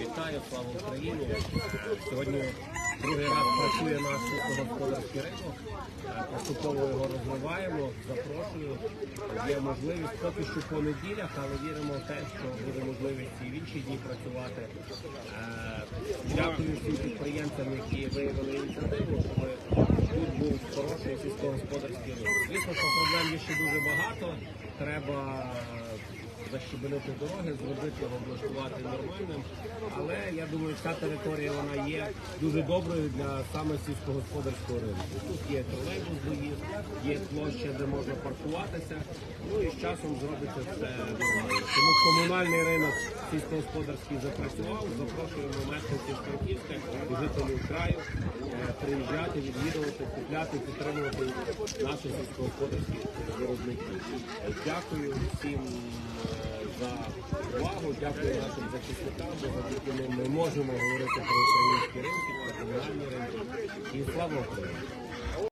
Вітаю, слава Україні! Сьогодні другий раз працює наш сільськогосподарський ринок. Поступово його розвиваємо. Запрошую. Є можливість поки що по неділях, але віримо в те, що буде можливість і в інші дні працювати. Е, Дякую всім підприємцям, які виявили ініціативу, щоб тут був хороший сільськогосподарський ринок. Звісно, що проблем є ще дуже багато. Треба защебенити дороги, зробити його облаштувати нормальним. Але я думаю, ця територія вона є дуже доброю для саме сільськогосподарського ринку. Тут є тролейбус доїзд, є площа, де можна паркуватися. Ну і з часом зробиться все нормально. Тому комунальний ринок сільськогосподарський запрацював. Запрошуємо мешканців Франківська і жителів краю е, приїжджати, відвідувати, купляти, підтримувати наші сільськогосподарські виробники. Дякую всім е, за увагу. Дякую нашим захисникам, бо завдяки ним ми можемо говорити про українські ринки, про комунальні ринки. І слава Україні!